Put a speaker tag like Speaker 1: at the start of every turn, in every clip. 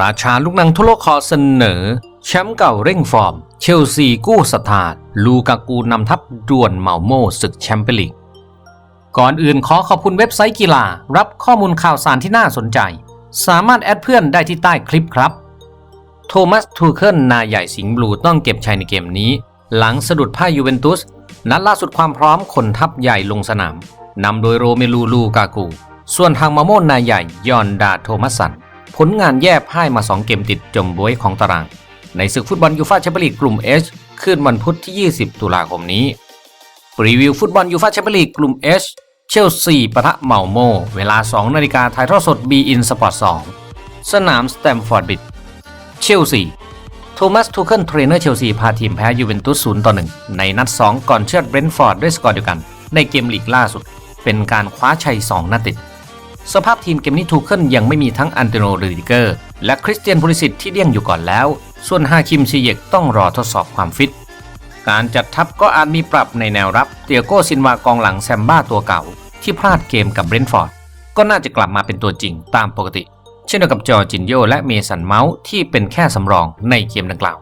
Speaker 1: ราชาลูกนังทั่วโลกขอเสนอ แชมป์เก่าเร่งฟอร์ม เชลซีกู้สถานลูกากูนำทัพด่วนเหมาโมศึกแชมเปี้ยนลีก ก่อนอื่นขอขอบคุณเว็บไซต์กีฬา รับข้อมูลข่าวสารที่น่าสนใจ สามารถแอดเพื่อนได้ที่ใต้คลิปครับ โทมัสทูเคิลนายใหญ่สิงห์บลูต้องเก็บชัยในเกมนี้ หลังสะดุดพ่ายยูเวนตุส นัดล่าสุดความพร้อมคนทัพใหญ่ลงสนามนำโดยโรเมลูลูกากู ส่วนทางมาโมนนายใหญ่ยอนดาโทมัสสัน ผลงานแย่พ่ายมา 2 เกมติดจมบวยของตาราง ในศึกฟุตบอลยูฟ่าแชมเปี้ยนลีกกลุ่ม H คืนวันพุธที่ 20 ตุลาคมนี้รีวิวฟุตบอลยูฟ่าแชมเปี้ยนลีกกลุ่ม H เชลซีปะทะเมาโม เวลา 2 นาฬิกาถ่ายทอดสด B in Sport 2 สนามสแตมฟอร์ดบิดเชลซีโทมัสทูเคิลเทรนเนอร์เชลซีพาทีมแพ้ยูเวนตุส0ต่อ1ในนัด 2 ก่อนเชือดเบรนท์ฟอร์ดด้วยสกอร์เดียวกัน ในเกมลีกล่าสุด เป็นการคว้าชัย 2นัดติด สภาพทีมเกมนี้ทูเคิลยังไม่มีทั้งอันเตโนเรดิเกอร์ และคริสเตียนพูลิสิตที่เลี่ยงอยู่ก่อนแล้ว ส่วนฮาคิมซีเยกต้องรอทดสอบความฟิต การจัดทัพก็อาจมีปรับในแนวรับเตียโก้ซินวากองหลังแซมบ้าตัวเก่า ที่พลาดเกมกับเบรนท์ฟอร์ดก็น่าจะกลับมาเป็นตัวจริงตามปกติ เช่นเดียวกับจอจินโยและเมสันเมาส์ที่เป็นแค่สำรองในเกมดังกล่าว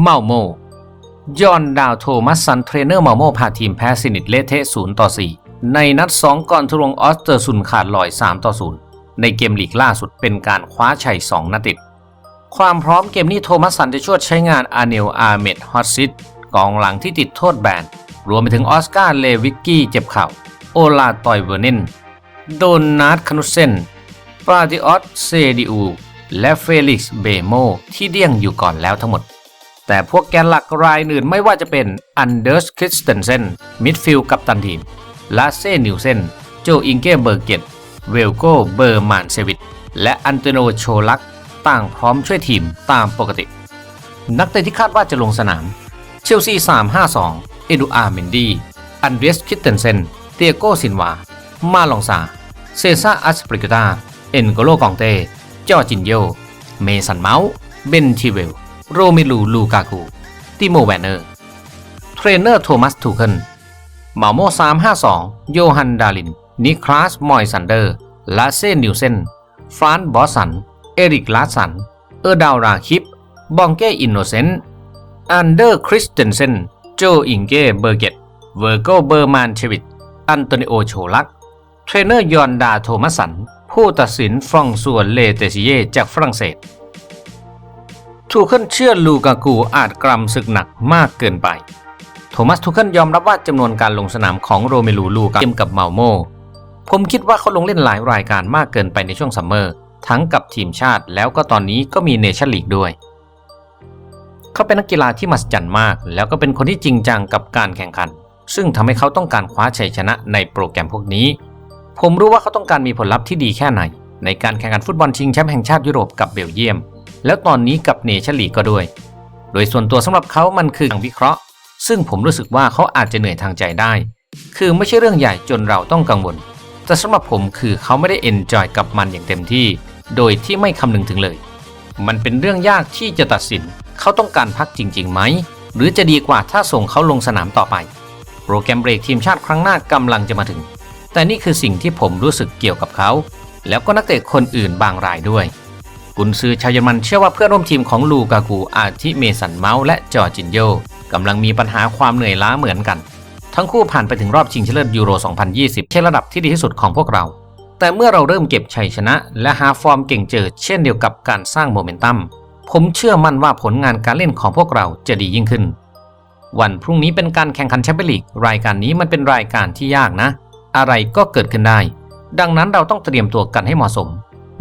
Speaker 1: เมาโมยอนดาวโทมัสซันเทรนเนอร์เมาโมพาทีมแพ้สนิทเลเทะ0ต่อ4 ในนัด 2 ก่อนทะลวงออสเตอร์ซุนขาดลอย 3 ต่อ 0 ในเกมลีกล่าสุดเป็นการคว้าชัย 2 นัดติด ความพร้อมเกมนี้โทมัสซันจะช่วยใช้งานอาเนลอาเมดฮอตซิตกองหลังที่ติดโทษแบน รวมไปถึงออสการ์เลวิกกี้เจ็บเข่า โอลาตอยเวอร์เนนโดนนาร์ดคานุเซนปราติออสเซดิอู และเฟลิกซ์เบโมที่เดี่ยงอยู่ก่อนแล้วทั้งหมด แต่พวกแกนหลักรายอื่นไม่ว่าจะเป็นอันเดอร์สคริสเตนเซนมิดฟิลด์กัปตันทีม ลาเซ่นิวเซนโจอิงเก้เบอร์เกตเวลโกเบอร์มานเซวิตและอันเตโนโชลักต่างพร้อมช่วยทีมตามปกติ นักเตะที่คาดว่าจะลงสนาม เชลซี 352 เอดูอาร์เมนดี อันเดรสคิตเตนเซน เตียโกซินวา มาลองซา เซซ่าอัสปริกตา เอ็นโกโลกองเต้ จอจินโย เมสันเมาส์ เบนชิเวล โรเมลูลูกากู ติโมแวนเนอร์ เทรนเนอร์โทมัสทูเคิล มาโม352 โยฮันดาลิน นิคลาส มอยซันเดอร์ ลาเซนิวเซน ฟรานบอสัน เอริกลาสัน เออร์ดาวราคิป บองเก้อินโนเซนต์ อันเดอร์คริสเตนเซน โจอิงเก้เบอร์เกต เวอร์โกเบอร์มานเชวิต อันโตนิโอโชลัก เทรนเนอร์ยอนดาโทมัสสัน ผู้ตัดสินฟรองซัวเลเตซิเยจากฝรั่งเศสทูเคิลเชื่อลูกากูอาจกรำศึกหนักมากเกินไป โทมัสทูเคิลยอมรับว่าจำนวนการลงสนามของโรเมลูลูกาเกมกับเมาโม ผมคิดว่าเขาลงเล่นหลายรายการมากเกินไปในช่วงซัมเมอร์ ทั้งกับทีมชาติแล้วก็ตอนนี้ก็มีเนชั่นลีกด้วย เขาเป็นนักกีฬาที่มหัศจรรย์มาก แล้วก็เป็นคนที่จริงจังกับการแข่งขัน ซึ่งทำให้เขาต้องการคว้าชัยชนะในโปรแกรมพวกนี้ ผมรู้ว่าเขาต้องการมีผลลัพธ์ที่ดีแค่ไหน ในการแข่งขันฟุตบอลชิงแชมป์แห่งชาติยุโรปกับเบลเยียม แล้วตอนนี้กับเนชั่นลีกก็ด้วย โดยส่วนตัวสำหรับเขามันคือการวิเคราะห์ ซึ่งผมรู้สึกว่าเขาอาจจะเหนื่อยทางใจได้ คือไม่ใช่เรื่องใหญ่จนเราต้องกังวล แต่สำหรับผมคือเขาไม่ได้เอนจอยกับมันอย่างเต็มที่ โดยที่ไม่คำนึงถึงเลย มันเป็นเรื่องยากที่จะตัดสิน เขาต้องการพักจริงๆไหม หรือจะดีกว่าถ้าส่งเขาลงสนามต่อไป โปรแกรมเบรกทีมชาติครั้งหน้ากำลังจะมาถึง แต่นี่คือสิ่งที่ผมรู้สึกเกี่ยวกับเขา แล้วก็นักเตะคนอื่นบางรายด้วยกุนซือชาวเยอรมันเชื่อว่าเพื่อนร่วมทีมของลูกากูอาทิเมสันเมาส์และจอร์จินโย กำลังมีปัญหาความเหนื่อยล้าเหมือนกัน ทั้งคู่ผ่านไปถึงรอบชิงชนะเลิศยูโร 2020ใช่ระดับที่ดีที่สุดของพวกเรา แต่เมื่อเราเริ่มเก็บชัยชนะ และหาฟอร์มเก่งเจิดเช่นเดียวกับการสร้างโมเมนตัม ผมเชื่อมั่นว่าผลงานการเล่นของพวกเราจะดียิ่งขึ้น วันพรุ่งนี้เป็นการแข่งขันแชมเปี้ยนลีก รายการนี้มันเป็นรายการที่ยากนะ อะไรก็เกิดขึ้นได้ ดังนั้นเราต้องเตรียมตัวกันให้เหมาะสม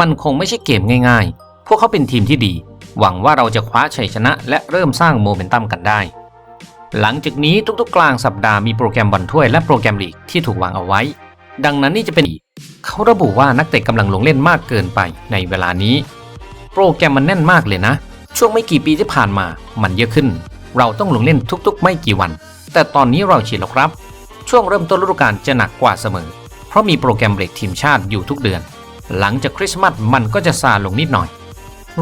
Speaker 1: มันคงไม่ใช่เกมง่าย ๆ พวกเขาเป็นทีมที่ดี หวังว่าเราจะคว้าชัยชนะ และเริ่มสร้างโมเมนตัมกันได้ หลังจากนี้ทุกๆ กลางสัปดาห์มีโปรแกรมบอลถ้วยและโปรแกรมลีกที่ถูกวางเอาไว้ ดังนั้นนี่จะเป็นเขาระบุว่านักเตะกำลังลงเล่นมากเกินไปในเวลานี้ โปรแกรมมันแน่นมากเลยนะ ช่วงไม่กี่ปีที่ผ่านมามันเยอะขึ้น เราต้องลงเล่นทุกๆ ไม่กี่วัน แต่ตอนนี้เราชินแล้วครับ ช่วงเริ่มต้นฤดูกาลจะหนักกว่าเสมอ เพราะมีโปรแกรมเบรกทีมชาติอยู่ทุกเดือน หลังจากคริสต์มาสมันก็จะซาลงนิดหน่อย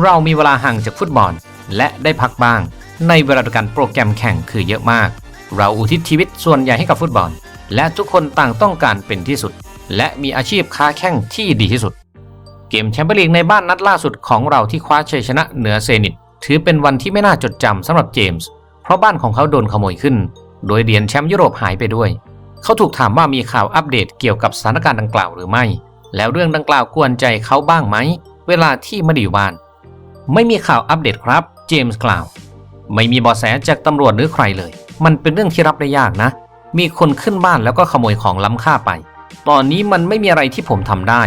Speaker 1: เรามีเวลาห่างจากฟุตบอล และได้พักบ้าง ในเวลาเดียวกันโปรแกรมแข่งคือเยอะมาก เราอุทิศชีวิตส่วนใหญ่ให้กับฟุตบอล และทุกคนต่างต้องการเป็นที่สุด และมีอาชีพค้าแข่งที่ดีที่สุด เกมแชมเปี้ยนลีกในบ้านนัดล่าสุดของเราที่คว้าชัยชนะเหนือเซนิตถือเป็นวันที่ไม่น่าจดจำสำหรับเจมส์เพราะบ้านของเขาโดนขโมยขึ้น โดยเหรียญแชมป์ยุโรปหายไปด้วย เขาถูกถามว่ามีข่าวอัปเดตเกี่ยวกับสถานการณ์ดังกล่าวหรือไม่ แล้วเรื่องดังกล่าวกวนใจเขาบ้างไหม เวลาที่ไม่ได้อยู่บ้าน ไม่มีข่าวอัปเดตครับ เจมส์กล่าว ไม่มีเบาะแสจากตำรวจหรือใครเลย มันเป็นเรื่องที่รับได้ยากนะ มีคนขึ้นบ้านแล้วก็ขโมยของล้ำค่าไป ตอนนี้มันไม่มีอะไรที่ผมทำได้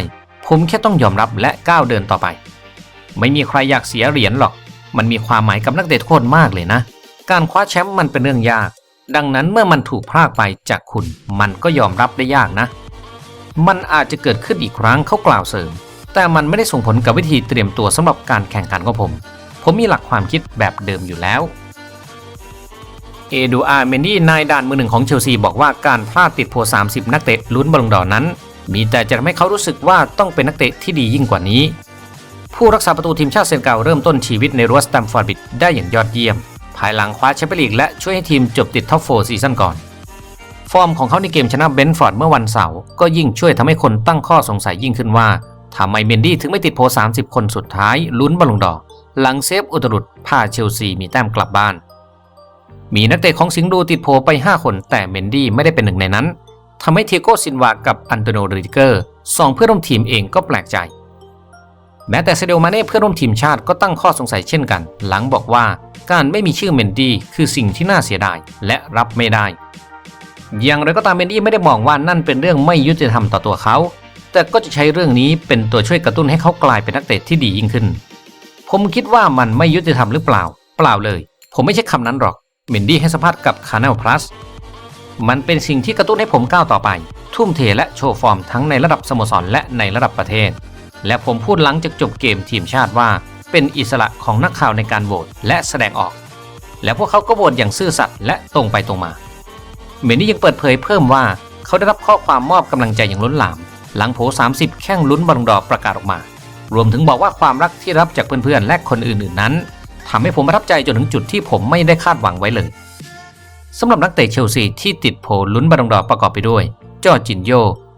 Speaker 1: ผมแค่ต้องยอมรับและก้าวเดินต่อไป ไม่มีใครอยากเสียเหรียญหรอก มันมีความหมายกับนักเตะทุกคนมากเลยนะ การคว้าแชมป์มันเป็นเรื่องยาก ดังนั้นเมื่อมันถูกพรากไปจากคุณ มันก็ยอมรับได้ยากนะ มันอาจจะเกิดขึ้นอีกครั้งเขากล่าวเสริม แต่มันไม่ได้ส่งผลกับวิธีเตรียมตัวสำหรับการแข่งขันของผม ผมมีหลักความคิดแบบเดิมอยู่แล้วเอดูอาร์เมนดี้นายด่านมือหนึ่งของเชลซีบอกว่าการพลาดติดโพ30 นักเตะลุ้นบอลลงดอร์นั้น มีแต่จะทำให้เขารู้สึกว่าต้องเป็นนักเตะที่ดียิ่งกว่านี้ ผู้รักษาประตูทีมชาติเซนเกาเริ่มต้นชีวิตในรั้วสแตมฟอร์ดบิดได้อย่างยอดเยี่ยม ภายหลังคว้าแชมเปี้ยนลีกและช่วยให้ทีมจบติดท็อปโฟซีซั่นก่อน ฟอร์มของเขาในเกมชนะเบนฟอร์ดเมื่อวันเสาร์ก็ยิ่งช่วยทำให้คนตั้งข้อสงสัยยิ่งขึ้นว่าทำไมเมนดี้ถึงไม่ติดโพ30 คนสุดท้ายลุ้นบอลลงดอ หลังเซฟอุตรุดพาเชลซีมีแต้มกลับบ้าน มีนักเตะของสิงห์ดูติดโพลไป 5 คนแต่เมนดี้ไม่ได้เป็นหนึ่งในนั้นทำให้เทโกซินวากับอันโตโนริเกอร์สองเพื่อนร่วมทีมเองก็แปลกใจ แม้แต่เซเดลมาเน่เพื่อนร่วมทีมชาติก็ตั้งข้อสงสัยเช่นกัน หลังบอกว่าการไม่มีชื่อเมนดี้คือสิ่งที่น่าเสียดายและรับไม่ได้ อย่างไรก็ตามเมนดี้ไม่ได้มองว่านั่นเป็นเรื่องไม่ยุติธรรมต่อตัวเขา แต่ก็จะใช้เรื่องนี้เป็นตัวช่วยกระตุ้นให้เขากลายเป็นนักเตะที่ดียิ่งขึ้น ผมคิดว่ามันไม่ยุติธรรมหรือเปล่า เปล่าเลย ผมไม่ใช่คำนั้นหรอกเมนดี้ให้สัมภาษณ์กับคา n น l Plus มันเป็นสิ่งที่กระตุ้นให้ผมก้าวต่อไป ทุ่มเทและโชว์ฟอร์มทั้งในระดับสโมสรและในระดับประเทศ และผมพูดหลังจากจบเกมทีมชาติว่า เป็นอิสระของนักข่าวในการโหวตและแสดงออก และพวกเขาก็โหวตอย่างซื่อสัตย์และตรงไปตรงมา เมนนี่ยังเปิดเผยเพิ่มว่าเขาได้รับข้อความมอบกำลังใจอย่างล้นหลาม หลังโผ30 แข่งลุ้นบอลดอประกาศออกมา รวมถึงบอกว่าความรักที่รับจากเพื่อนๆ และคนอื่นๆนั้นทำให้ผมประทับใจจนถึงจุดที่ผมไม่ได้คาดหวังไว้เลยสำหรับนักเตะเชลซีที่ติดโผลุ้นบอลงดอร์ประกอบไปด้วย จอจินโย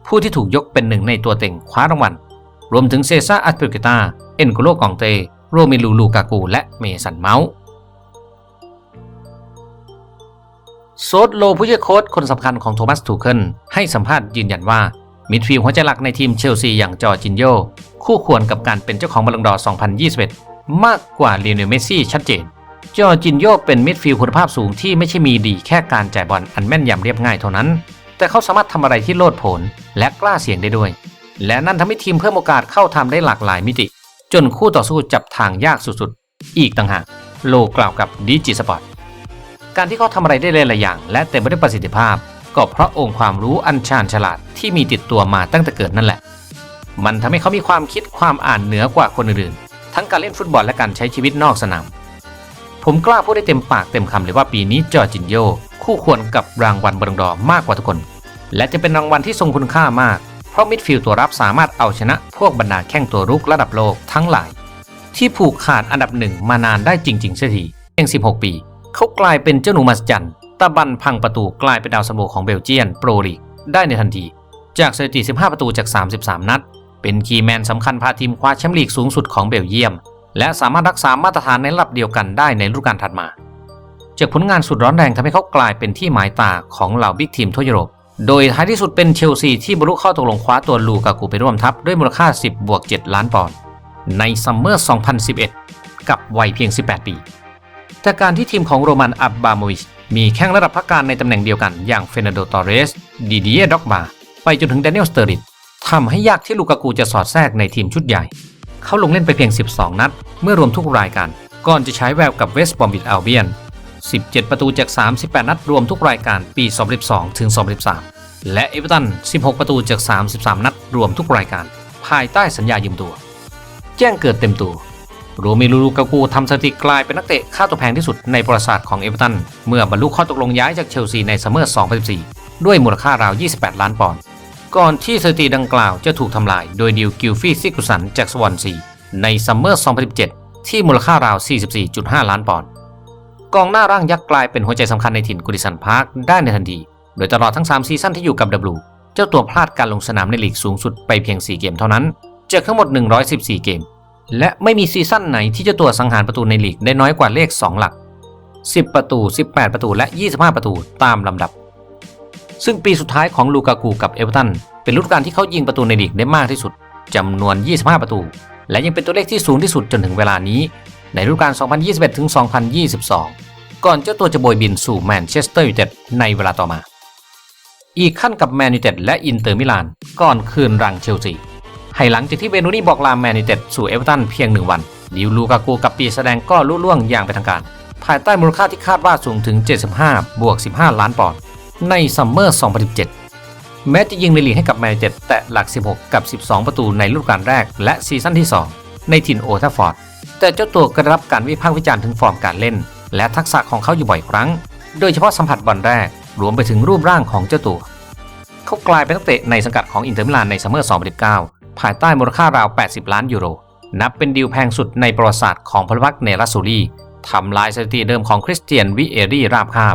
Speaker 1: ผู้ที่ถูกยกเป็นหนึ่งในตัวเต็งคว้ารางวัลรวมถึงเซซ่าอัตเปเกตาเอ็นโกโลกองเต โรเมลูลูกากู และเมสันเมาส์โซดโลผู้ช่วยโค้ชคนสำคัญของโทมัสทูเคิลให้สัมภาษณ์ยืนยันว่า มิดฟิลด์หัวใจหลักในทีมเชลซีอย่างจอร์จินโยคู่ควรกับการเป็นเจ้าของบอลลงดอร์2021 มากกว่าเลีโอเนเมสซี่ชัดเจน จอร์จินโยเป็นมิดฟิลด์คุณภาพสูงที่ไม่ใช่มีดีแค่การจ่ายบอลอันแม่นยำเรียบง่ายเท่านั้น แต่เขาสามารถทำอะไรที่โลดโผนและกล้าเสี่ยงได้ด้วย และนั่นทำให้ทีมเพิ่มโอกาสเข้าทำได้หลากหลายมิติ จนคู่ต่อสู้จับทางยากสุดๆ อีกต่างหากโลกล่าวกับดิจิสปอร์ตการที่เขาทำอะไรได้หลายอย่าง และเต็มไปด้วยประสิทธิภาพ ก็เพราะองค์ความรู้อันชาญฉลาดที่มีติดตัวมาตั้งแต่เกิดนั่นแหละ มันทำให้เขามีความคิดความอ่านเหนือกว่าคนอื่นๆ ทั้งการเล่นฟุตบอลและการใช้ชีวิตนอกสนาม ผมกล้าพูดได้เต็มปากเต็มคำเลยว่าปีนี้จอร์จินโยคู่ควรกับรางวัลบอลลงดอร์มากกว่าทุกคน และจะเป็นรางวัลที่ทรงคุณค่ามาก เพราะมิดฟิลด์ตัวรับสามารถเอาชนะพวกบรรดาแข้งตัวรุกระดับโลกทั้งหลาย ที่ผูกขาดอันดับหนึ่งมานานได้จริงๆเสียทีเพียง 16 ปี เขากลายเป็นเจ้าหนูมหัศจรรย์ ตะบันพังประตูกลายเป็นดาวซันโวของเบลเจียนโปรลีกได้ในทันที จากสถิติ 15 ประตูจาก 33 นัด เป็นคีย์แมนสำคัญพาทีมคว้าแชมป์ลีกสูงสุดของเบลเยียม และสามารถรักษามาตรฐานในระดับเดียวกันได้ในฤดูกาลถัดมา จากผลงานสุดร้อนแรงทำให้เขากลายเป็นที่หมายตาของเหล่าบิ๊กทีมทั่วยุโรปโดยท้ายที่สุดเป็นเชลซีที่บรรลุข้อตกลงคว้าตัวลูกากูไปร่วมทัพด้วยมูลค่า 10 บวก 7 ล้านปอนด์ในซัมเมอร์ 2011 กับวัยเพียง 18 ปีแต่การที่ทีมของโรมันอับบาโมวิช มีแข้งระดับพักการในตำแหน่งเดียวกันอย่างเฟรนโดตอเรสดิเดียด็อกบาไปจนถึงแดเนียลสเตอริดทำให้ยากที่ลูกากูจะสอดแทรกในทีมชุดใหญ่ เขาลงเล่นไปเพียง 12 นัด เมื่อรวมทุกรายการ ก่อนจะใช้แววกับเวสต์บอมบิดอัลเบียน 17 ประตูจาก 38 นัดรวมทุกรายการปี 2012 ถึง 2013 และเอเวอร์ตัน 16 ประตูจาก 33 นัดรวมทุกรายการ ภายใต้สัญญายืมตัว แจ้งเกิดเต็มตัว โรเมลูลูกากูทำสถิติกลายเป็นนักเตะค่าตัวแพงที่สุดในประวัติศาสตร์ของเอเวอร์ตัน เมื่อบรรลุข้อตกลงย้ายจากเชลซีในซัมเมอร์ 2014 ด้วยมูลค่าราว 28 ล้านปอนด์ ก่อนที่สถิติดังกล่าวจะถูกทำลายโดยดิวกิลฟี่ซิกุสันจากสวอนซีในซัมเมอร์ 2017 ที่มูลค่าราว 44.5 ล้านปอนด์ กองหน้าร่างยักษ์กลายเป็นหัวใจสำคัญในถิ่นกุดิสันพาร์คได้ในทันที โดยตลอดทั้ง 3 ซีซั่นที่อยู่กับดับลูเจ้าตัวพลาดการลงสนามในลีกสูงสุดไปเพียง 4 เกมเท่านั้น จากทั้งหมด 114 เกม และไม่มีซีซั่นไหนที่เจ้าตัวสังหารประตูในลีกได้น้อยกว่าเลข 2 หลัก 10 ประตู 18 ประตู และ 25 ประตูตามลำดับ ซึ่งปีสุดท้ายของลูกากูกับเอเวอร์ตันเป็นฤดูกาลที่เขายิงประตูในลีกได้มากที่สุดจำนวน 25 ประตู และยังเป็นตัวเลขที่สูงที่สุดจนถึงเวลานี้ ในฤดูกาล 2021 ถึง 2022 ก่อนเจ้าตัวจะโบยบินสู่แมนเชสเตอร์ยูไนเต็ดในเวลาต่อมา อีกขั้นกับแมนยูไนเต็ดและอินเตอร์มิลานก่อนคืนรังเชลซี ให้หลังจากที่เวนูนี่บอกลาแมนยูเต็ดสู่เอเวอร์ตันเพียงหนึ่งวันดิวลูกากูกับปีแสดงก็ลุล่วงอย่างเป็นทางการ ภายใต้มูลค่าที่คาดว่าสูงถึง 75 บวก 15 ล้านปอนด์ในซัมเมอร์ 2017 แม้จะยิงในลีกให้กับแมนยูเต็ดแตะหลัก 16 กับ 12 ประตูในฤดูกาลแรกและซีซั่นที่ 2 ในถิ่นโอทัฟฟอร์ด แต่เจ้าตัวก็ได้รับการวิพากษ์วิจารณ์ถึงฟอร์มการเล่น และทักษะของเขาอยู่บ่อยครั้ง โดยเฉพาะสัมผัสบอลแรกรวมไปถึงรูปร่างของเจ้าตัว เขากลายเป็นนักเตะในสังกัดของอินเตอร์มิลานในซัมเมอร์ 2019 ภายใต้มูลค่าราว 80 ล้านยูโร นับเป็นดีลแพงสุดในประวัติศาสตร์ของพลวักเนรัสซูรีทำลายสถิติเดิมของคริสเตียนวิเอรีราบคาบ